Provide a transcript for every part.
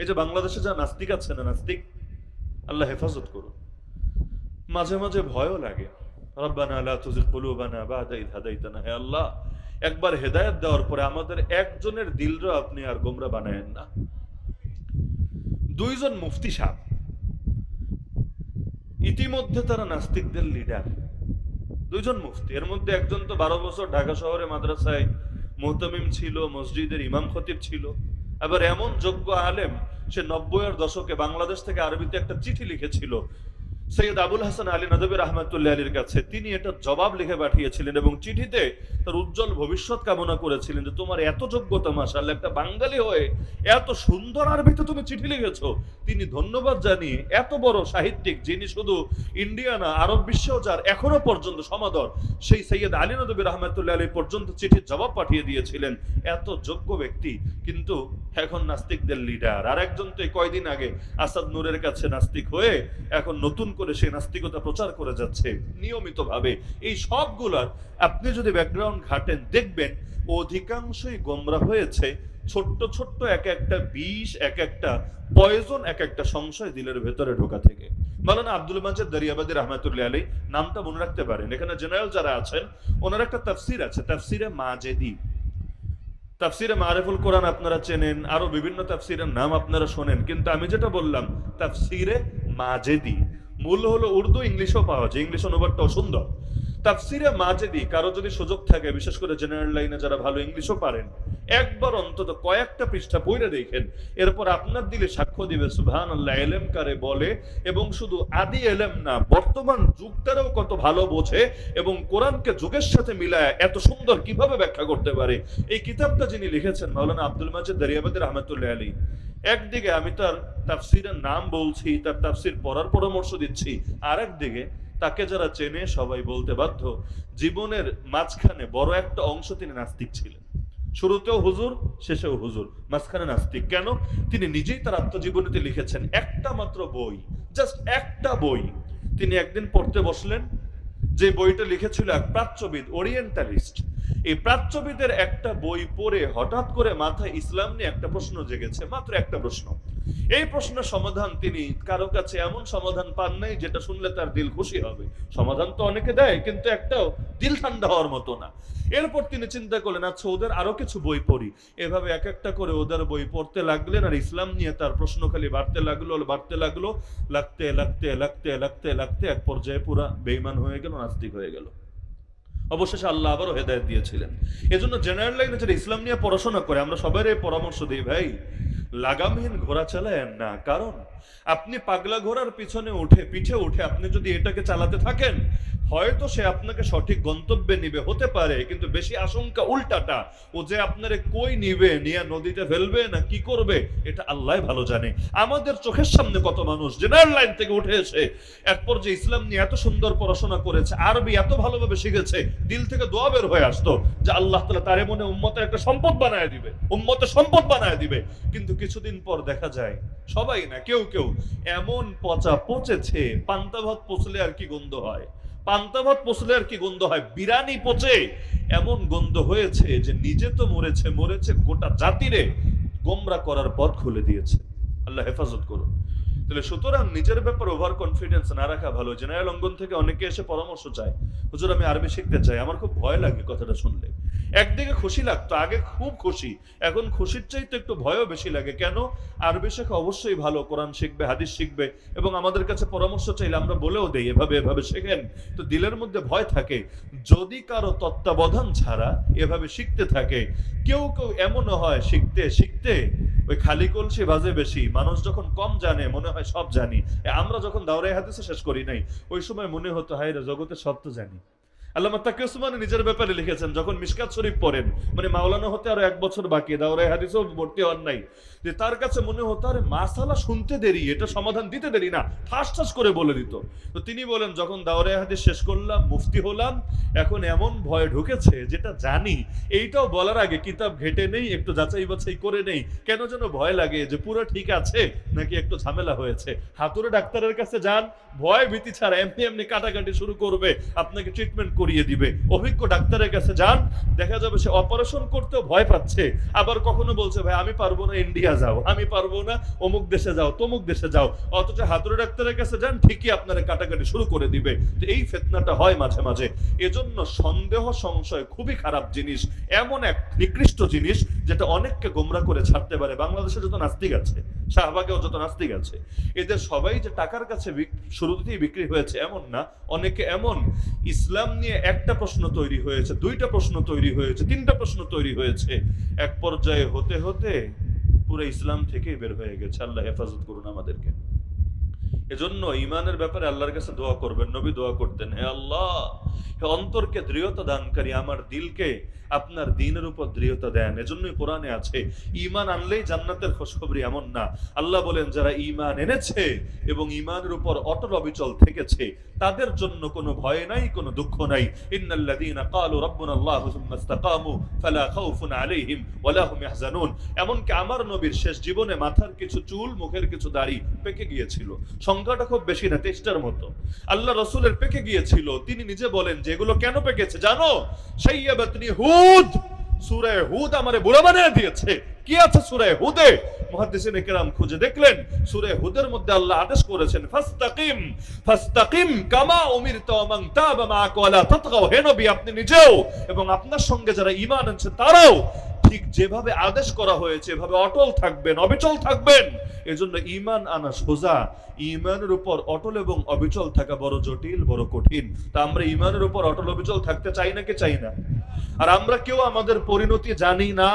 এই যে বাংলাদেশে যা নাস্তিক আছে না নাস্তিক, আল্লাহ হেফাজত করুন। মাঝে মাঝে ভয়ও লাগে। রব্বানা লা তুজিগ কুলুবানা বাদা ইদ হাদাইতানা। হে আল্লাহ, একবার হেদায়েত দেওয়ার পরে আমাদের একজনের দিলরা আপনি আর গোমরা বানায়েন না। দুইজন মুফতি সাহেব, ইতিমধ্যে তারা নাস্তিকদের লিডার দুইজন মুফতি, এর মধ্যে একজন তো বারো বছর ঢাকা শহরে মাদ্রাসায় মোহতামিম ছিল, মসজিদের ইমাম খতিব ছিল। আবার এমন যোগ্য আলেম সে নব্বইয়ের দশকে বাংলাদেশ থেকে আরবিতে একটা চিঠি লিখেছিল সৈয়দ আবুল হাসান আলী নদবী রহমাতুল্লাহ আলীর কাছে তিনি এটা জবাব লিখে পাঠিয়েছিলেন এবং চিঠিতে তার উজ্জ্বল ভবিষ্যৎ কামনা করেছিলেন যে তোমার এত যোগ্যতা মাসাল একটা বাঙালি হয়ে এত সুন্দর আরবিতে তুমি চিঠি লিখেছো। তিনি ধন্যবাদ জানিয়ে এত বড় সাহিত্যিক যিনি শুধু ইন্ডিয়া না, আরব বিশ্বেও যার এখনও পর্যন্ত সমাদর, সেই সৈয়দ আলী নদবী রহমাতুল্লাহ আলী পর্যন্ত চিঠির জবাব পাঠিয়ে দিয়েছিলেন। এত যোগ্য ব্যক্তি, কিন্তু এখন নাস্তিকদের লিডার আর একজন তো এই কয়দিন আগে আসাদ নূরের কাছে নাস্তিক হয়ে এখন নতুন করে সেই নাস্তিকতা প্রচার করে যাচ্ছে নিয়মিতভাবে। এই সবগুলার আপনি যদি ব্যাকগ্রাউন্ড ঘাটেন, দেখবেন অধিকাংশই গোমরা হয়েছে ছোট্ট ছোট্ট এক একটা বিষ, এক একটা পয়জন এক একটা সংশয় দিলের ভেতরে ঢোকা থেকে। মালানা আব্দুল মাজেদ দরিয়াবাদী রহমাতুল্লাহ আলী নামটা মনে রাখতে পারেন। এখানে জেনারেল যারা আছেন, ওনার একটা তাফসির আছে, তাফসিরে মাজেদি। তাফসিরে মারেফুল কোরআন আপনারা চেনেন, আরও বিভিন্ন তাফসিরের নাম আপনারা শোনেন, কিন্তু আমি যেটা বললাম, তাফসিরে মাজেদি। মূল হলো উর্দু ইংলিশও পাওয়া যায়। ইংলিশ অনুবাদটাও সুন্দর তাফসিরে মাজেদি কারও যদি সুযোগ থাকে, বিশেষ করে জেনারেল লাইনে যারা ভালো ইংলিশও পারেন, একবার অন্তত কয়েকটা পৃষ্ঠা পড়ে দেখেন। এরপর আপনার দিলে সাক্ষ্য দিবে সুবহান আল্লাহ এলেম কারে বলে, এবং শুধু আদি এলেম না, বর্তমান যুগটারও কত ভালো বোঝে, এবং কোরআনকে যুগের সাথে মিলায় এত সুন্দর কীভাবে ব্যাখ্যা করতে পারে? এই কিতাবটা যিনি লিখেছেন, মাওলানা আব্দুল মাজিদ দরিয়াবাদী রহমতুল্লাহ আলী একদিকে আমি তার তাফসিরের নাম বলছি, তার তাফসির পড়ার পরামর্শ দিচ্ছি আর একদিকে তাকে যারা চেনে সবাই বলতে বাধ্য, জীবনের মাঝখানে বড় একটা অংশ তিনি নাস্তিক ছিলেন। শুরুতেও হুজুর, শেষেও হুজুর। মাঝখানে নাস্তিক। কেন? তিনি নিজেই তার আত্মজীবনীতে লিখেছেন একটা মাত্র বই জাস্ট একটা বই। তিনি একদিন পড়তে বসলেন, যে বইটা লিখেছিল এক প্রাচ্যবিদ, ওরিয়েন্টালিস্ট। এই প্রাচ্যবিদের একটা বই পড়ে হঠাৎ করে মাথায় ইসলাম নিয়ে একটা প্রশ্ন জেগেছে, মাত্র একটা প্রশ্ন। এই প্রশ্নের সমাধান তিনি, কারও কাছে এমন সমাধান পান নাই যেটা শুনলে তার দিল খুশি হবে। সমাধান তো অনেকে দেয়, কিন্তু একটাও দিল ঠান্ডা হওয়ার মতো না। এরপর তিনি চিন্তা করলেন আচ্ছা ওদের আরও কিছু বই পড়ি। এভাবে এক একটা করে ওদের বই পড়তে লাগলেন আর ইসলাম নিয়ে তার প্রশ্ন খালি বাড়তে লাগল বাড়তে লাগল, লাগতে লাগতে লাগতে লাগতে লাগতে এক পর্যায়ে পুরা বেইমান হয়ে গেল, নাস্তিক হয়ে গেল। অবশেষে আল্লাহ আবারও হেদায়ত দিয়েছিলেন। এজন্য জেনারেল লাইনে যারা ইসলাম নিয়ে পড়াশোনা করে, আমরা সবাই পরামর্শ দিই, ভাই, লাগামহীন ঘোরা চালায় না। কারণ আপনি পাগলা ঘোড়ার পিছনে উঠে, পিঠে উঠে আপনি যদি এটাকে চালাতে থাকেন, হয়তো সে আপনাকে সঠিক গন্তব্যে নিবে, হতে পারে, কিন্তু বেশি আশঙ্কা উল্টাটা, ও যে আপনারে কই নিবে, নিয়ে নদীতে ফেলবে না কি করবে, এটা আল্লাহ ভালো জানে। আমাদের চোখের সামনে কত মানুষ জেনারেল লাইন থেকে উঠে এসে এক পর্যায়ে ইসলাম নিয়ে এত সুন্দর পড়াশোনা করেছে, আরবি এত ভালোভাবে শিখেছে, দিল থেকে দোয়া বের হয়ে আসতো, যে আল্লাহ তালা তারে মনে উম্মতের একটা সম্পদ বানায় দিবে উম্মতের সম্পদ বানায় দিবে। কিন্তু কিছুদিন পর দেখা যায়, সবাই না, কেউ কেউ এমন পচা পচেছে পান্তা ভাত পচলে আর কি গন্ধ হয়? পান্তা ভাত পচলে আর কি গন্ধ হয়? বিরানি পচে, এমন গন্ধ হয়েছে যে নিজে তো মরেছে মরেছে গোটা জাতিরে গোমরা করার পথ খুলে দিয়েছে। আল্লাহ হেফাজত করুন। তাহলে সুতরাং নিজের ব্যাপারে ওভার কনফিডেন্স না রাখা ভালো। জেনারেল অঙ্গন থেকে অনেকে এসে পরামর্শ চায়, হুজুর, আমি আরবি শিখতে চাই। আমার খুব ভয় লাগে কথাটা শুনলে। একদিকে খুশি লাগতো, আগে খুব খুশি। এখন খুশির চাইতে একটু ভয়ও বেশি লাগে। কেন? আরবি শেখা অবশ্যই ভালো, কোরআন শিখবে, হাদিস শিখবে, এবং আমাদের কাছে পরামর্শ চাইলে আমরা বলেও দেই, এভাবে এভাবে শেখেন। তো দিলের মধ্যে ভয় থাকে। যদি কারও তত্ত্বাবধান ছাড়া এভাবে শিখতে থাকে, কেউ কেউ এমনও হয়, শিখতে শিখতে ওই খালি কলসি বাজে বেশি। মানুষ যখন কম জানে, মনে হয় সব জানি। আমরা যখন দাওরাই হাদিসে শেষ করি নাই, ওই সময় মনে হতো, হায় জগতে সব তো জানি। আল্লাহ তাকে উসমান নিজের ব্যাপারে লিখেছেন, যখন মিসকাত শরীফ পড়েন মানে মাওলানা হতে আরও এক বছর বাকি দাওরাই হাদিসও ভর্তি হন নাই, যে তার কাছে মনে হতো, আরে মাসালা শুনতে দেরি, এটা সমাধান দিতে দেরি না ঠাস ঠাস করে বলে দিত। তো তিনি বলেন, যখন দাওরাই হাদিস শেষ করলাম, মুফতি হলাম, এখন এমন ভয় ঢুকেছে যেটা জানি, এইটাও বলার আগে কিতাব ঘেটে নেই, একটু যাচাই বাছাই করে নেই, কেন যেন ভয় লাগে যে পুরো ঠিক আছে, নাকি একটু ঝামেলা হয়েছে? হাতুড়ে ডাক্তারের কাছে যান, ভয় ভীতি ছাড়া এমনি এমনি কাটাকাটি শুরু করবে, আপনাকে ট্রিটমেন্ট করিয়ে দিবে। অভিজ্ঞ ডাক্তারের কাছে যান, দেখা যাবে সে অপারেশন করতেও ভয় পাচ্ছে। আবার কখনো বলছে, ভাই, আমি পারব না, ইন্ডিয়া যাও। আমি পারব না, অমুক দেশে যাও, তমুক দেশে যাও। অথচ হাতুড়ে ডাক্তারের কাছে যান, ঠিকই আপনারা কাটাকাটি শুরু করে দিবে। তো এই ফেতনাটা হয় মাঝে মাঝে। এজন্য সন্দেহ, সংশয় খুবই খারাপ জিনিস। এমন এক নিকৃষ্ট জিনিস যেটা অনেককে গোমরা করে ছাড়তে পারে। বাংলাদেশে যত নাস্তিক আছে, শাহবাগেও যত নাস্তিক আছে, এদের সবাই যে টাকার কাছে শুরুতেই বিক্রি হয়েছে এমন না, অনেকে এমন। ইসলাম নিয়ে একটা প্রশ্ন তৈরি হয়েছে, দুইটা প্রশ্ন তৈরি হয়েছে, তিনটা প্রশ্ন তৈরি হয়েছে। এক পর্যায়ে হতে হতে পুরো ইসলাম থেকেই বের হয়ে গেছে। আল্লাহ হেফাজত করুন আমাদেরকে। এজন্য ইমানের ব্যাপারে আল্লাহর কাছে দোয়া করবেন, নবী দোয়া করতেন, হে আল্লাহ অন্তরকে দৃঢ়তা দানকারী আমার দিলকে আপনার দিনের উপর দৃঢ়তা দেন। এজন্যই কোরআনে আছে ইমান আনলেই জান্নাতের খোঁজখবরি এমন না। আল্লাহ বলেন, যারা ইমান এনেছে এবং ইমানের উপর অটল অবিচল থেকেছে, তাদের জন্য কোনো ভয় নাই, কোনো দুঃখ নাই। ইন্নাল্লাযীনা ক্বালু রাব্বুনা আল্লাহু সুম্মা ইসতাকামু, ফালা খাউফুন আলাইহিম ওয়ালা হুম ইয়াহজানুন। এমনকি আমার নবীর শেষ জীবনে মাথার কিছু চুল, মুখের কিছু দাড়ি পেকে গিয়েছিল। সংখ্যাটা খুব বেশি না, তেষ্টার মতো। আল্লাহ রসুলের পেকে গিয়েছিল, তিনি নিজে বলেন যে এগুলো কেন পেকেছে জানো? সেই হুদ। সুরায় হুদ আমারে বুড়া বানিয়ে দিয়েছে। কি আছে সুরায় হুদে? খুঁজে দেখলেন, সুরে হুদের মধ্যে আল্লাহ আদেশ করেছেন, ফাস্তাকিম ফাস্তাকিম কামা উমিরতা ওয়া মান তাবা হে নবী, আপনি নিজেও এবং আপনার সঙ্গে যারা ইমান আনছে তারাও ঠিক যেভাবে আদেশ করা হয়েছে, এভাবে অটল থাকবেন, অবিচল থাকবেন। এজন্য ঈমান আনা সোজা। ঈমানের উপর অটল এবং অবিচল থাকা বড় জটিল, বড় কঠিন। তা আমরা ঈমানের উপর অটল, অবিচল থাকতে চাই না কি চাই না? আর আমরা কেউ আমাদের পরিণতি জানি না।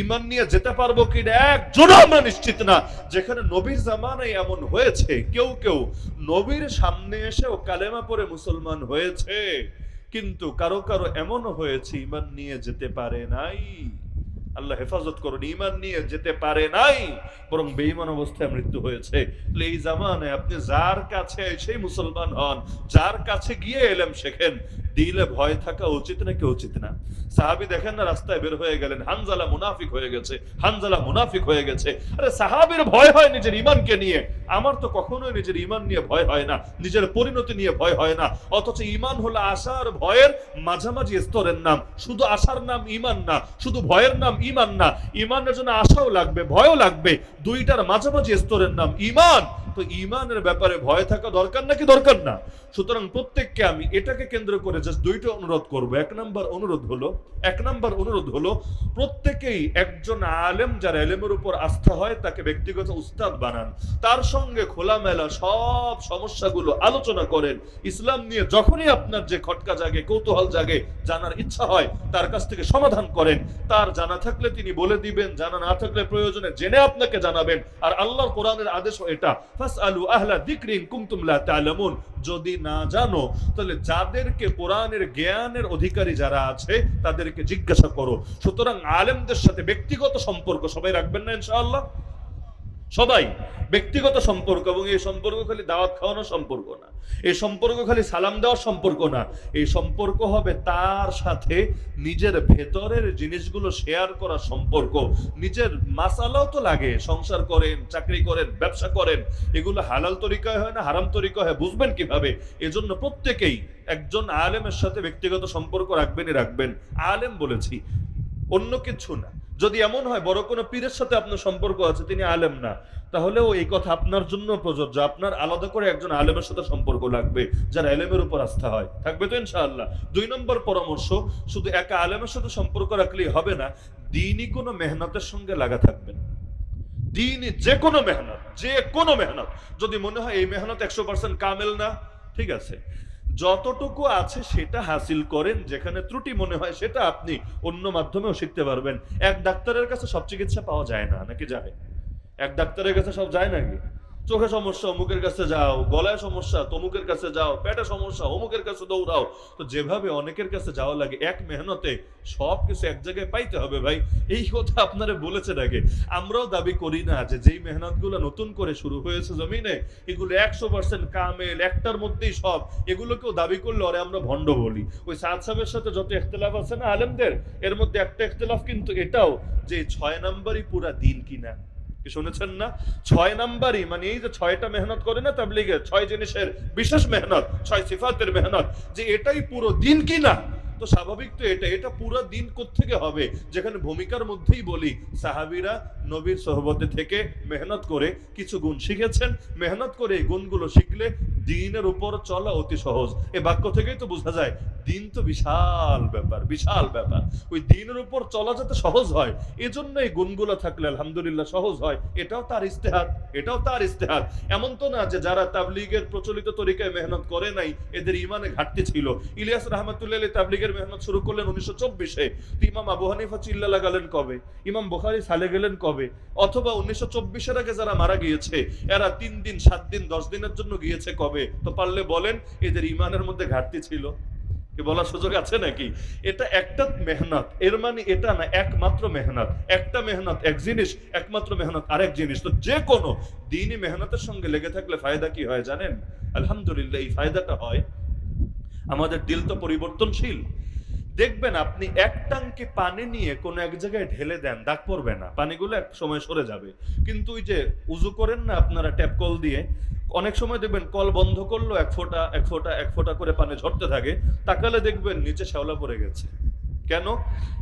ইমান নিয়ে যেতে পারব কিনা একজন আমরা নিশ্চিত না। যেখানে নবীর জামানায় এমন হয়েছে, কেউ কেউ নবীর সামনে এসেও কালেমা পরে মুসলমান হয়েছে। কিন্তু কারও কারও এমনও হয়েছে ইমান নিয়ে যেতে পারে নাই। আল্লাহ হেফাজত করুন ইমান নিয়ে যেতে পারে নাই, বরং বেঈমান অবস্থায় মৃত্যু হয়েছে। এই জামানায় আপনি যার কাছে, সেই মুসলমান হন, যার কাছে গিয়ে এলেম শেখেন, দিলে ভয় থাকা উচিত নাকি উচিত না? সাহাবি দেখেন না, রাস্তায় বের হয়ে গেলেন, হানজালা মুনাফিক হয়ে গেছে, হানজালা মুনাফিক হয়ে গেছে। আরে সাহাবির ভয় হয় নিজের ইমানকে নিয়ে। আমার তো কখনোই নিজের ইমান নিয়ে ভয় হয় না, নিজের পরিণতি নিয়ে ভয় হয় না, অথচ ইমান হলো আশার ভয়ের মাঝামাঝি স্তরের নাম। শুধু আশার নাম ইমান না, শুধু ভয়ের নাম ইমান না। ইমানের জন্য আশাও লাগবে ভয়ও লাগবে। দুইটার মাঝামাঝি স্তরের নাম ইমান। তো ইমানের ব্যাপারে ভয় থাকা দরকার নাকি দরকার না? সুতরাং প্রত্যেককে আমি এটাকে কেন্দ্র করে জাস্ট দুইটা অনুরোধ করব। এক নাম্বার অনুরোধ হলো, এক নাম্বার অনুরোধ হলো, প্রত্যেকেই একজন আলেম যার এলেমের উপর আস্থা হয় তাকে ব্যক্তিগত উস্তাদ বানান। তার সঙ্গে খোলামেলা সব সমস্যাগুলো আলোচনা করেন। ইসলাম নিয়ে যখনই আপনার যে খটকা জাগে, কৌতূহল জাগে, জানার ইচ্ছা হয়, তার কাছ থেকে সমাধান করেন। তার জানা থাকলে তিনি বলে দিবেন, জানা না থাকলে প্রয়োজনে জেনে আপনাকে জানাবেন। আর আল্লাহর কোরআনের আদেশ এটা। ফাসআলু আহলা যিকরিন কুনতুম লা তা'লামুন যদি না জানো, তাহলে যাদেরকে কোরআনের জ্ঞানের অধিকারী যারা আছে, তাদেরকে জিজ্ঞাসা করো। সুতরাং আলেমদের সাথে ব্যক্তিগত সম্পর্ক সবাই রাখবেন না ইনশাআল্লাহ? সবাই ব্যক্তিগত সম্পর্ক এবং এই সম্পর্ক খালি দাওয়াত খাওয়ানোর সম্পর্ক না। এই সম্পর্ক খালি সালাম দেওয়ার সম্পর্ক না। এই সম্পর্ক হবে তার সাথে নিজের ভেতরের জিনিসগুলো শেয়ার করার সম্পর্ক। নিজের মাসালাও তো লাগে। সংসার করেন, চাকরি করেন, ব্যবসা করেন, এগুলো হালাল তরিকায় হয় না, হারাম তরিকা হয়, বুঝবেন কীভাবে? এজন্য প্রত্যেকেই একজন আলেমের সাথে ব্যক্তিগত সম্পর্ক রাখবেনই রাখবেন। আলেম বলেছি, অন্য কিছু না। যদি এমন হয়, বড় কোনো পীরের সাথে আপনার সম্পর্ক আছে, তিনি আলেম না তাহলেও এই কথা আপনার জন্য প্রযোজ্য। আপনার আলাদা করে একজন আলেমের সাথে সম্পর্ক লাগবে, যার আলেমের উপর আস্থা হয়। থাকবে তো ইনশাআল্লাহ। দুই নম্বর পরামর্শ, শুধু একা আলেমের সাথে সম্পর্ক রাখলেই হবে না, দিনই কোনো মেহনতের সঙ্গে লাগা থাকবেন। দিনই যে কোনো মেহনত, যে কোনো মেহনত। যদি মনে হয় এই মেহনত একশো পার্সেন্ট কামেল না, ঠিক আছে। যতটুকু আছে সেটা হাসিল করেন, যেখানে ত্রুটি মনে হয় সেটা আপনি অন্য মাধ্যমেও শিখতে পারবেন। এক ডাক্তারের কাছে সব চিকিৎসা পাওয়া যায় না নাকি যায় এক ডাক্তারের কাছে সব যায় নাকি চোখে সমস্যা, অমুকের কাছে যাও, গলায় সমস্যা, তমুকের কাছে যাও, পেটে সমস্যা, অমুকের কাছে দৌড়াও। তো যেভাবে অনেকের কাছে যাওয়া লাগে, এক মেহনতে সব কিছু এক জায়গায় পাইতে হবে ভাই। এই কথা আপনারা বলেছেন আগে। আমরাও দাবি করি না যে যেই মেহনতগুলো নতুন করে শুরু হয়েছে জমিনে, এগুলো একশো পার্সেন্ট কামেল, একটার মধ্যেই সব। এগুলোকেও দাবি করলে অরে আমরা ভণ্ড বলি। ওই সাদ সাহেবের সাথে যত ইখতলাফ আছে না আলেমদের, এর মধ্যে একটা ইখতলাফ কিন্তু এটাও যে ছয় নম্বরই পুরা দিন কিনা। কি শুনেছেন না? ছয় নাম্বারই মানে এই যে ছয়টা মেহনত করে না তাবলিগের, ছয় জিনিসের বিশেষ মেহনত, ছয় সিফাতের মেহনত, যে এটাই পুরো দিন কি না? তো স্বাভাবিক তো এটা এটা পুরো দিন থেকে হবে? যেখানে ভূমিকার মধ্যেই বলি, সাহাবিরা নবীর সহবতে থেকে মেহনত করে কিছু গুণ শিখেছেন। মেহনত করে এই গুণগুলো শিখলে দিনের উপর চলা অতি সহজ। এই বাক্য থেকেই তো বোঝা যায়, দিন তো বিশাল ব্যাপার বিশাল ব্যাপার। ওই দিনের উপর চলা যাতে সহজ হয়, এজন্য এই গুণগুলো থাকলে আলহামদুলিল্লাহ সহজ হয়। এটাও তার ইস্তেহার এটাও তার ইস্তেহার এমন তো না যে যারা তাবলিগের প্রচলিত তরিকায় মেহনত করে নাই, এদের ইমানে ঘাটতি ছিল। ইলিয়াস রহমতুল্লাহ আলী তাবলিগের মেহনত শুরু করলেন উনিশশো চব্বিশে। ইমাম আবু হানিফা চিল্লা লাগালেন কবে? ইমাম বুখারি সালে গেলেন কবে? অথবা উনিশশো চব্বিশের আগে যারা মারা গিয়েছে, এরা তিন দিন, সাত দিন, দশ দিনের জন্য গিয়েছে কবে? তো পারলে বলেন, এদের ইমানের মধ্যে ঘাটতি ছিল। বলার সুযোগ আছে নাকি? এটা একটা মেহনত, এর মানে এটা না, একমাত্র মেহনত। একটা মেহনত, এক জিনিস, একমাত্র মেহনত, আরেক জিনিস। তো যে কোনো দিনই মেহনতের সঙ্গে লেগে থাকলে ফায়দা কি হয় জানেন? আলহামদুলিল্লাহ, এই ফায়দাটা হয় আমাদের দিল তো পরিবর্তনশীল। দেখবেন আপনি এক টাঙ্কি পানি নিয়ে কোনো এক জায়গায় ঢেলে দেন, দাগ পড়বে না। পানিগুলো এক সময় সরে যাবে। কিন্তু ওই যে উজু করেন না আপনারা ট্যাপ কল দিয়ে, অনেক সময় দেখবেন কল বন্ধ করল এক ফোঁটা এক ফোঁটা এক ফোঁটা করে পানি ঝরতে থাকে। তাকালে দেখবেন নিচে শ্যাওলা পড়ে গেছে। কেন?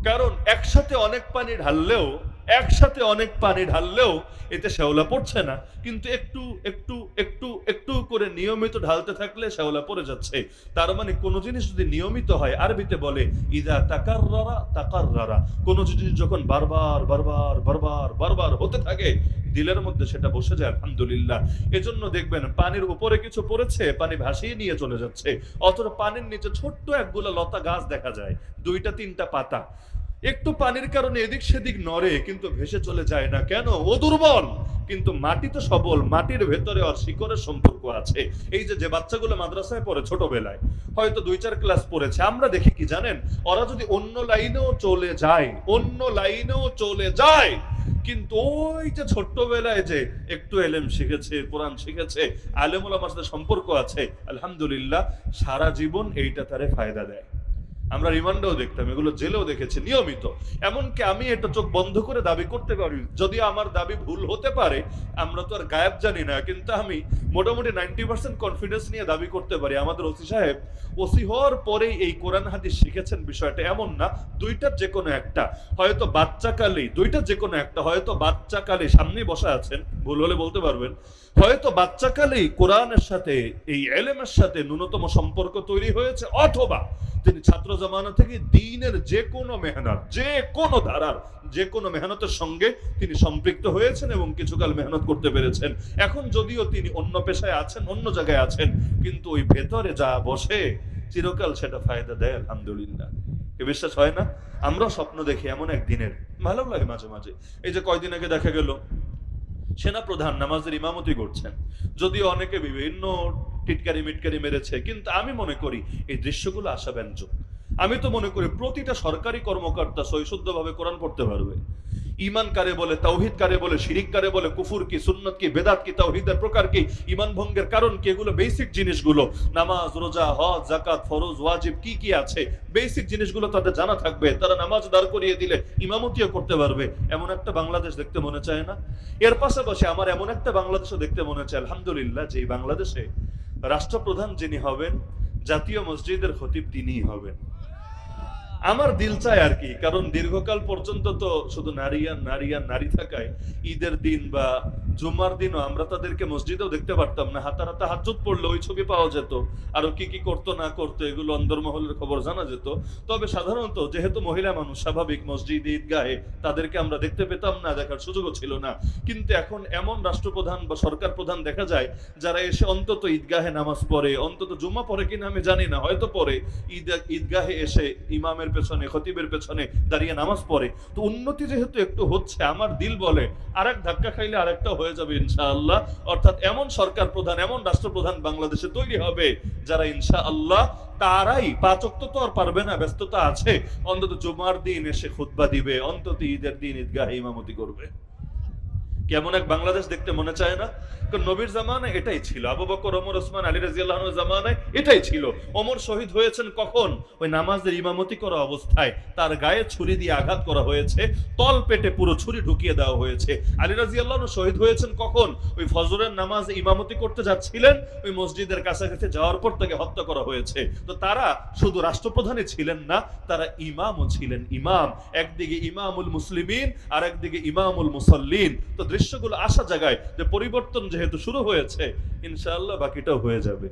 কারণ একসাথে অনেক পানি ঢাললেও একসাথে অনেক পানি ঢাললেও এতে শ্যাওলা পড়ছে না। কিন্তু একটু একটু একটু একটু করে নিয়মিত ঢালতে থাকলে শ্যাওলা পড়ে যাচ্ছে। তার মানে কোনো জিনিস যদি নিয়মিত হয়, আরবিতে বলে, ইদা তাকার রারা তাকার রারা কোনো জিনিস যখন বারবার বারবার বারবার বারবার হতে থাকে, দিলের মধ্যে সেটা বসে যায়, আলহামদুলিল্লাহ। এজন্য দেখবেন পানির উপরে কিছু পড়েছে, পানি ভাসিয়ে নিয়ে চলে যাচ্ছে। অথচ পানির নিচে ছোট্ট একগুলা লতা গাছ দেখা যায়, দুইটা, তিনটা পাতা। একটু পানির কারণে এদিক সেদিক নড়ে, কিন্তু ভেসে চলে যায় না। কেন? ও দুর্বল। কিন্তু মাটি তো সবল, মাটির ভেতরে আর শিকড়ের সম্পর্ক আছে। এই যে যে বাচ্চাগুলো মাদ্রাসায় পড়ে ছোটবেলায়, হয়তো দুই চার ক্লাস পড়েছে, আমরা দেখি কি জানেন? ওরা যদি অন্য লাইনেও চলে যায়, অন্য লাইনেও চলে যায়, কিন্তু ওই যে ছোট্টবেলায় যে একটু এলেম শিখেছে, কোরআন শিখেছে, আলেমুল আমার সাথে সম্পর্ক আছে, আলহামদুলিল্লাহ, সারা জীবন এইটা তারে ফায়দা দেয়। আমরা রিমান্ডেও দেখতাম, এগুলো জেলেও দেখেছি, নিয়মিত। এমনকি আমি এটা চোখ বন্ধ করে দাবি করতে পারি, যদি আমার দাবি ভুল হতে পারে, আমরা তো আর গায়েব জানি না, কিন্তু আমি মোটামুটি নাইনটি পার্সেন্ট কনফিডেন্স নিয়ে দাবি করতে পারি। আমাদের ওসি সাহেব, ওসি হওয়ার পরেই এই কোরআন হাদিস শিখেছেন বিষয়টা এমন না, দুইটার যে কোনো একটা। হয়তো বাচ্চাকালেই, দুইটার যে কোনো একটা, হয়তো বাচ্চাকালে সামনে বসা আছেন, ভুল হলে বলতে পারবেন হয়তো বাচ্চাকালেই কোরআনের সাথে, এই এলেমের সাথে ন্যূনতম সম্পর্ক তৈরি হয়েছে, অথবা তিনি ছাত্র জমানা থেকে দিনের যে কোনো মেহনত, যে কোনো ধারার, যে কোনো মেহনতের সঙ্গে তিনি সম্পৃক্ত হয়েছেন এবং কিছুকাল মেহনত করতে পেরেছেন। এখন যদিও তিনি অন্য পেশায় আছেন, অন্য জায়গায় আছেন, কিন্তু ওই ভেতরে যা বসে, চিরকাল সেটা ফায়দা দেয়, আলহামদুলিল্লাহ। এ বিশ্বাস হয় না? আমরা স্বপ্ন দেখি এমন একদিনের। ভালো লাগে মাঝে মাঝে। এই যে কয়দিন আগে দেখা গেল সেনা প্রধান নামাজের ইমামতি করছেন। যদিও অনেকে বিভিন্ন টিটকারি মিটকারি মেরেছে, কিন্তু আমি মনে করি এই দৃশ্যগুলো আশাব্যঞ্জক। আমি তো মনে করি প্রতিটা সরকারি কর্মকর্তা সৈশুদ্ধভাবে কোরআন পড়তে পারবে। ইমান কারে বলে, তাওহিদ কারে বলে, শিরিক কারে বলে, কুফুর কি, সুন্নত কি, বেদাত কি, তাওহিদের প্রকার কি ইমান ভঙ্গের কারণ কি, এগুলো বেসিক জিনিসগুলো। নামাজ, রোজা, হজ জাকাত ফরজ, ওয়াজিব কি কি আছে বেসিক জিনিসগুলো তাদের জানা থাকবে। তারা নামাজ দাঁড় করিয়ে দিলে ইমামতিও করতে পারবে। এমন একটা বাংলাদেশ দেখতে মনে চায় না? এর পাশাপাশি আমার এমন একটা বাংলাদেশও দেখতে মনে চায়, আলহামদুলিল্লাহ, যে বাংলাদেশে রাষ্ট্রপ্রধান যিনি হবেন, জাতীয় মসজিদের খতিব তিনিই হবেন। আমার দিল চায় আর কি, কারণ দীর্ঘকাল পর্যন্ত তো শুধু নারী আর নারী আর নারী থাকায় ঈদের দিন বা জুম্মার দিনও আমরা তাদেরকে মসজিদেও দেখতে পারতাম না। হাতার হাতে হাজত পড়লে ওই ছবি পাওয়া যেত। আরও কি কি করতো, না করতো, এগুলো অন্দরমহলের খবর জানা যেত। তবে সাধারণত যেহেতু মহিলা মানুষ, স্বাভাবিক মসজিদ, ঈদগাহে তাদেরকে আমরা দেখতে পেতাম না, দেখার সুযোগও ছিল না। কিন্তু এখন এমন রাষ্ট্রপ্রধান বা সরকার প্রধান দেখা যায়, যারা এসে অন্তত ঈদগাহে নামাজ পড়ে, অন্তত জুম্মা পড়ে কিনা আমি জানি না, হয়তো পরে ঈদ, ঈদগাহে এসে ইমামের পেছনে, খতিবের পেছনে দাঁড়িয়ে নামাজ পড়ে। তো উন্নতি যেহেতু একটু হচ্ছে, আমার দিল বলে আর এক ধাক্কা খাইলে আরেকটা হয়ে যাবে ইনশাআল্লাহ। অর্থাৎ এমন সরকার প্রধান, এমন রাষ্ট্রপ্রধান বাংলাদেশে তৈরি হবে যারা ইনশাআল্লাহ তারাই পাচক তো আর পারবে না, ব্যস্ততা আছে। অন্তত জুমার দিন এসে খুতবা দিবে, অন্তত ঈদের দিন ঈদগাহ ইমামতি করবে। কেমন এক বাংলাদেশ দেখতে মনে চায় না? নবীর জামানায় এটাই ছিল। আবু বকর, ওমর, ওসমান, আলী রাজিয়াল্লাহ জামানায় এটাই ছিল। ওমর শহীদ হয়েছেন কখন? ওই নামাজের ইমামতি করা অবস্থায়। তার গায়ে ছুরি দিয়ে আঘাত করা হয়েছে। তল পেটে পুরো ছুরি ঢুকিয়ে দেওয়া হয়েছে। আলী রাজিয়াল্লাহ শহীদ হয়েছেন কখন? ওই ফজরের নামাজ ইমামতি করতে যাচ্ছিলেন। ওই মসজিদের কাছাকাছি যাওয়ার পর তাকে হত্যা করা হয়েছে। তো তারা শুধু রাষ্ট্রপ্রধানই ছিলেন না, তারা ইমামও ছিলেন। ইমাম, একদিকে ইমামুল মুসলিমিন আর একদিকে ইমামুল মুসল্লিন। তো দৃশ্যগুলো আসা জায়গায় যে পরিবর্তন যেহেতু শুরু হয়েছে, ইনশাআল্লাহ বাকিটাও হয়ে যাবে।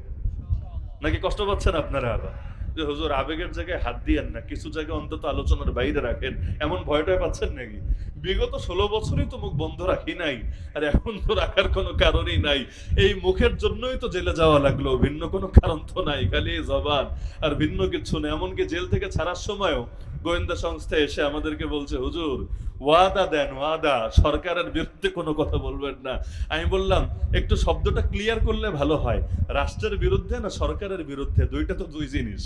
নাকি কষ্ট পাচ্ছেন আপনারা আবার? যে হুজুর, আবেগের জায়গায় হাত দিয়েন না, কিছু জায়গায় অন্তত আলোচনার বাইরে রাখেন, এমন ভয়টাই পাচ্ছেন নাকি? বিগত ষোলো বছরই তো মুখ বন্ধ রাখি নাই, আর এখন তো রাখার কোনো কারণই নাই। এই মুখের জন্যই তো জেলে যাওয়া লাগল, ভিন্ন কোনো কারণ তো নাই, খালি জবান, আর ভিন্ন কিছু নেই। এমনকি জেল থেকে ছাড়ার সময়ও গোয়েন্দা সংস্থা এসে আমাদেরকে বলছে, হুজুর, ওয়াদা দেন, ওয়াদা। সরকারের বিরুদ্ধে কোনো কথা বলবেন না। আমি বললাম, একটু শব্দটা ক্লিয়ার করলে ভালো হয়। রাষ্ট্রের বিরুদ্ধে না সরকারের বিরুদ্ধে? দুইটা তো দুই জিনিস।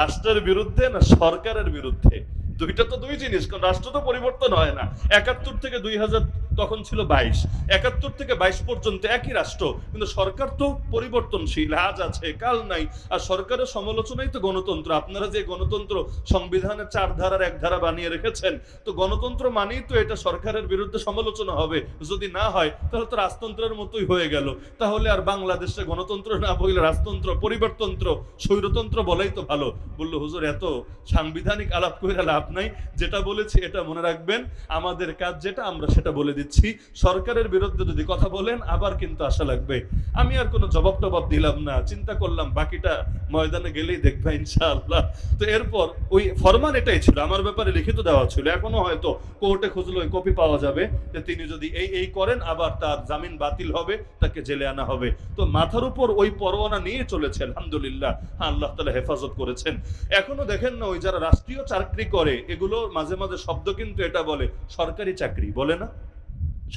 রাষ্ট্রের বিরুদ্ধে না সরকারের বিরুদ্ধে? দুইটা তো দুই জিনিস, কারণ রাষ্ট্র তো পরিবর্তন হয় না। একাত্তর থেকে দুই হাজার তখন ছিল বাইশ। একাত্তর থেকে বাইশ পর্যন্ত একই রাষ্ট্র। কিন্তু সরকার তো পরিবর্তনশীল, আজ আছে, কাল নাই। আর সরকারের সমালোচনাই তো গণতন্ত্র। আপনারা যে গণতন্ত্র সংবিধানের চার ধারার এক ধারা বানিয়ে রেখেছেন, তো গণতন্ত্র মানেই তো এটা সরকারের বিরুদ্ধে সমালোচনা হবে। যদি না হয়, তাহলে তো রাজতন্ত্রের মতোই হয়ে গেল। তাহলে আর বাংলাদেশে গণতন্ত্র না বললে রাজতন্ত্র, পরিবারতন্ত্র, স্বৈরতন্ত্র বলাই তো ভালো। বলল, হুজুর, এত সাংবিধানিক আলাপ করে লাভ নাই। যেটা বলেছি এটা মনে রাখবেন। আমাদের কাজ যেটা, আমরা সেটা বলে দিচ্ছি। সরকারের বিরুদ্ধে যদি কথা বলেন আবার কিন্তু আশা লাগবে। আমি আর কোনো জবাব টবাব দিলাম না। চিন্তা করলাম বাকিটা ময়দানে গেলেই দেখবে ইনশাআল্লাহ। তো এরপর ওই ফরমান এটাই ছিল। আমার ব্যাপারে লিখিত দেওয়া ছিল। এখনও হয়তো কোর্টে খুঁজলে ওই কপি পাওয়া যাবে যে তিনি যদি এই এই করেন আবার তার জামিন বাতিল হবে তাকে জেলে আনা হবে। তো মাথার উপর ওই পরোয়ানা নিয়ে চলেছে আলহামদুলিল্লাহ। হ্যাঁ, আল্লাহ তালা হেফাজত করেছেন। এখনও দেখেন না ওই যারা রাষ্ট্রীয় চাকরি করে এগুলো মাঝে মাঝে শব্দ কিন্তু এটা বলে সরকারি চাকরি বলে না?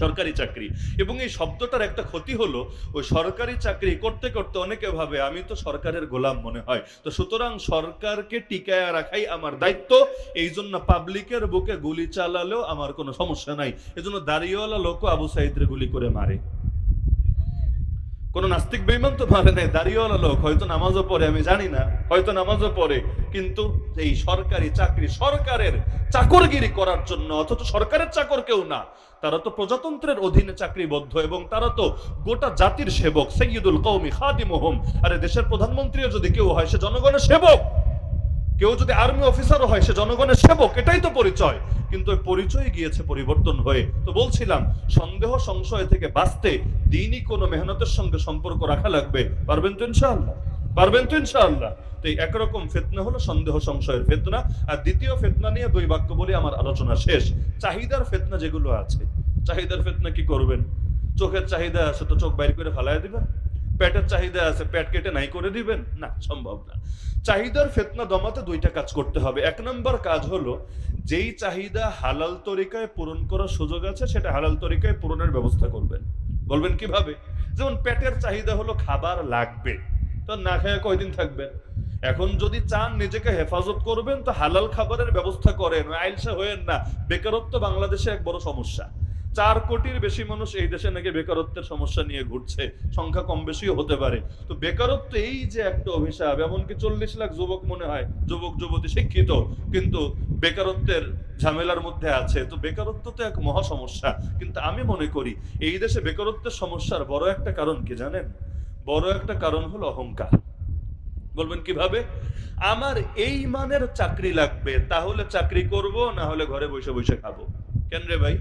সরকারি চাকরি। এবং এই শব্দটার একটা ক্ষতি হলো, ওই সরকারি চাকরি করতে করতে অনেকে ভাবে, আমি তো সরকারের গোলাম মনে হয়। তো সুতরাং সরকারকে টিকায় রাখাই আমার দায়িত্ব। এই জন্য পাবলিকের বুকে গুলি চালালেও আমার কোনো সমস্যা নাই। এজন্য দাঁড়িয়েওয়ালা লোকও আবু সাইদরে গুলি করে মারে। কোন নাস্তিক বেইমান তো পারে নাই দাঁড়িয়েওয়ালা লোক, হয়তো নামাজও পড়ে, আমি জানি না, হয়তো নামাজও পড়ে, কিন্তু এই সরকারি চাকরি সরকারের চাকরগিরি করার জন্য, অথচ সরকারের চাকর কেউ না, তারা তো প্রজাতন্ত্রের অধীনে চাকরিবদ্ধ এবং তারা তো গোটা জাতির সেবক, সৈয়দুল কৌমি খাদিমহম। আরে দেশের প্রধানমন্ত্রীও যদি কেউ হয়, সে জনগণের সেবক। কেউ যদি আর্মি অফিসারও হয়, সে জনগণের সেবক, এটাই তো পরিচয়। কিন্তু পরিচয় গিয়েছে পরিবর্তন হয়ে। তো বলছিলাম, সন্দেহ সংশয় থেকে বাঁচতে দিনই কোনো মেহনতের সঙ্গে সম্পর্ক রাখা লাগবে। পারবেন তো ইনশাআল্লাহ? পারবেন তো ইনশাআল্লাহ? তো এই একরকম ফেতনা হলো সন্দেহ সংশয়ের ফেতনা। আর দ্বিতীয় ফেতনা নিয়ে দুই বাক্য বলে, আমার আলোচনা শেষ। চাহিদার ফেতনা যেগুলো আছে, চাহিদার ফেতনা কি করবেন? চোখের চাহিদা আছে তো চোখ বাইর করে ফালাই দিবেন? পেটের চাহিদা আছে, পেট কেটে নাই করে দিবেন? না, সম্ভব না। চাহিদার ফেতনা দমাতে দুইটা কাজ করতে হবে। এক নম্বর কাজ হলো, যেই চাহিদা হালাল তরিকায় পূরণ করার সুযোগ আছে, সেটা হালাল তরিকায় পূরণের ব্যবস্থা করবেন। বলবেন কীভাবে? যেমন পেটের চাহিদা হলো খাবার লাগবে, তো না খেয়ে কয়দিন থাকবেন? এখন যদি চান নিজেকে হেফাজত করবেন, তো হালাল খাবারের ব্যবস্থা করেন। আইলসা হয়েন না। বেকারত্ব বাংলাদেশে এক বড় সমস্যা। চার কোটির বেশি মানুষ এই দেশে নাকি বেকারত্বের সমস্যা নিয়ে ঘুরছে। সংখ্যা কম বেশিও হতে পারে। তো বেকারত্ব এই যে একটা অভিশাপ, এমনকি চল্লিশ লাখ যুবক মনে হয় যুবক, যুবতী শিক্ষিত, কিন্তু বেকারত্বের ঝামেলার মধ্যে আছে। তো বেকারত্ব তো এক মহা সমস্যা। কিন্তু আমি মনে করি, এই দেশে বেকারত্বের সমস্যার বড় একটা কারণ কি জানেন? বড় একটা কারণ হলো অহংকার। বলবেন কীভাবে? আমার এই মানের চাকরি লাগবে, তাহলে চাকরি করব, না হলে ঘরে বসে বসে খাব। কেন রে ভাই?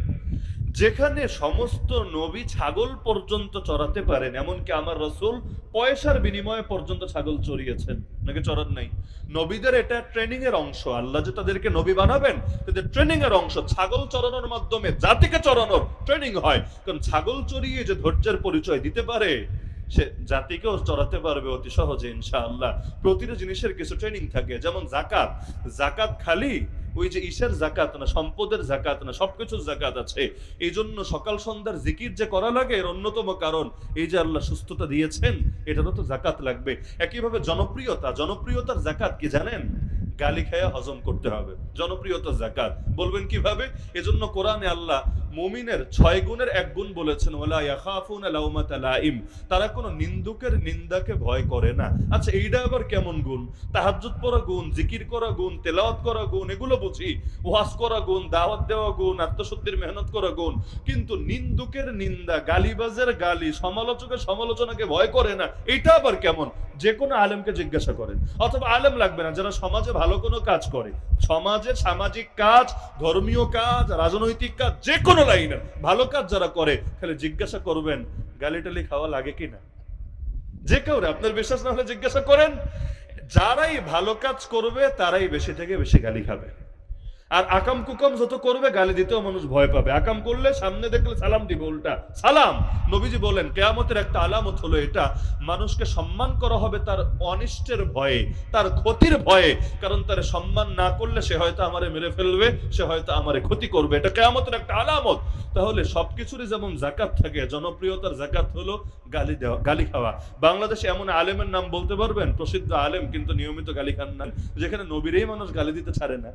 যেখানে সমস্ত নবী ছাগল পর্যন্ত চড়াতে পারেন, এমনকি আমার রসুল পয়সার বিনিময়ে পর্যন্ত ছাগল চড়িয়েছেন। নাকি চড়ান নাই? নবীদের এটা ট্রেনিং এর অংশ। আল্লাহ যে তাদেরকে নবী বানাবেন, তাদের ট্রেনিং এর অংশ। ছাগল চড়ানোর মাধ্যমে জাতিকে চড়ানোর ট্রেনিং হয়। কারণ ছাগল চড়িয়ে যে ধৈর্যের পরিচয় দিতে পারে, সে জাতিকেও চড়াতে পারবে অতি সহজে, ইনশাআল্লাহ। প্রতিটা জিনিসের কিছু ট্রেনিং থাকে। যেমন জাকাত। জাকাত খালি ওই যে ঈশের জাকাত না, সম্পদের জাকাত না, সবকিছুর জাকাত আছে। এই জন্য সকাল সন্ধ্যার জিকির যে করা লাগে এর অন্যতম কারণ, এই যে আল্লাহ সুস্থতা দিয়েছেন, এটারও তো জাকাত লাগবে। একইভাবে জনপ্রিয়তা, জনপ্রিয়তার জাকাত কি জানেন? গালি খায়া হজম করতে হবে। জনপ্রিয়তা জাকাত বলবেন কীভাবে? এজন্য কোরআনে আল্লাহ মুমিনের ছয় গুণের এক গুণ বলেছেন ওলা তারা কোনো নিন্দুকের নিন্দাকে ভয় করে না। আচ্ছা এইটা আবার কেমন গুণ? তাহাজ্জুদ পড়া গুণ, জিকির করা গুণ, তেলাওয়াত করা গুণ, এগুলো বুঝি? ওয়াজ করা গুণ, দাওয়াত দেওয়া গুণ, আত্মশুদ্ধির মেহনত করা গুণ। কিন্তু নিন্দুকের নিন্দা, গালিবাজের গালি, সমালোচকের সমালোচনাকে ভয় করে না। এটা আবার কেমন? যে কোনো আলেমকে জিজ্ঞাসা করেন। অথবা আলেম লাগবে না, যারা সমাজে ভালো কোনো কাজ করে। সমাজে সামাজিক কাজ, ধর্মীয় কাজ, রাজনৈতিক কাজ, যে কোনো লাইনের ভালো কাজ যারা করে, খালি জিজ্ঞাসা করবেন গালিটালি খাওয়া লাগে কিনা? যে কেউ আপনার বিশ্বাস না হলে জিজ্ঞাসা করেন। যারাই ভালো কাজ করবে, তারাই বেশি থেকে বেশি গালি খাবে। আর আকাম কুকাম যত করবে, গালি দিতেও মানুষ ভয় পাবে। আকাম করলে সামনে দেখলে সালাম দিবে উল্টা। সালাম! নবীজি বলেন, কেয়ামতের একটা আলামত হলো এটা, মানুষকে সম্মান করা হবে তার অনিষ্টের ভয়ে, তার ক্ষতির ভয়ে। কারণ তার সম্মান না করলে সে হয়তো আমারে মেরে ফেলবে, সে হয়তো আমারে ক্ষতি করবে। এটা কেয়ামতের একটা আলামত। তাহলে সবকিছুরই যেমন জাকাত থাকে, জনপ্রিয়তার জাকাত হলো গালি দেওয়া, গালি খাওয়া। বাংলাদেশে এমন আলেমের নাম বলতে পারবেন? প্রসিদ্ধ আলেম, কিন্তু নিয়মিত গালি খান না। যেখানে নবীরেই মানুষ গালি দিতে ছাড়ে না।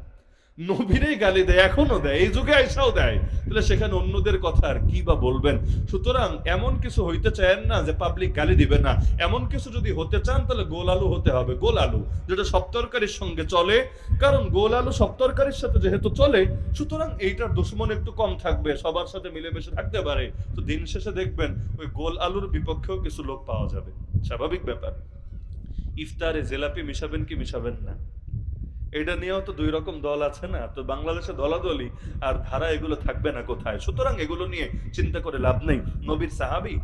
নবীরেই গালি দেয়, এখনও দেয়, এই যুগে আইসাও দেয়। তাহলে সেখানে অন্যদের কথা আর কি বা বলবেন? সুতরাং এমন কিছু হইতে চায়েন না যে পাবলিক গালি দিবে না। এমন কিছু যদি হতে চান, তাহলে গোল আলু হতে হবে, গোল আলু। যেটা সব সঙ্গে চলে, কারণ গোল আলু সব সাথে যেহেতু চলে, সুতরাং এইটার দুশ্মন একটু কম থাকবে, সবার সাথে মিলেমিশে থাকতে পারে। তো দিন শেষে দেখবেন, ওই গোল আলুর বিপক্ষেও কিছু লোক পাওয়া যাবে। স্বাভাবিক ব্যাপার। ইফতারে জেলাপি মিশাবেন কি মিশাবেন না। এটা নিয়েও তো দুই রকম দল আছে না? তো বাংলাদেশে দলাদলি আর ধারা এগুলো থাকবে না কোথায়? সুতরাং এগুলো নিয়ে চিন্তা করে লাভ নেই। নবীর সাহাবি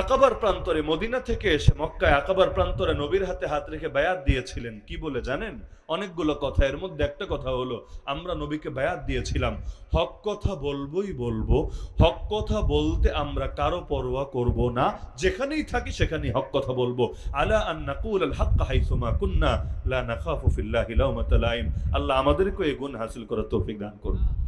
আকাবার প্রান্তরে মদিনা থেকে এসে মক্কায় আকাবার প্রান্তরে নবীর হাতে হাত রেখে বায়াত দিয়েছিলেন। কি বলে জানেন? অনেকগুলো কথা। এর মধ্যে একটা কথা হলো, আমরা নবীকে বায়াত দিয়েছিলাম। হক কথা বলবোই বলব, হক কথা বলতে আমরা কারও পরোয়া করব না। যেখানেই থাকি সেখানেই হক কথা বলব। আলা আন নাকুল আল হক হাইসুমা কুন্না, লা নাখাফু ফিল্লাহি আল্লাহ আমাদেরকে এই গুণ হাসিল করার তৌফিক দান করুন।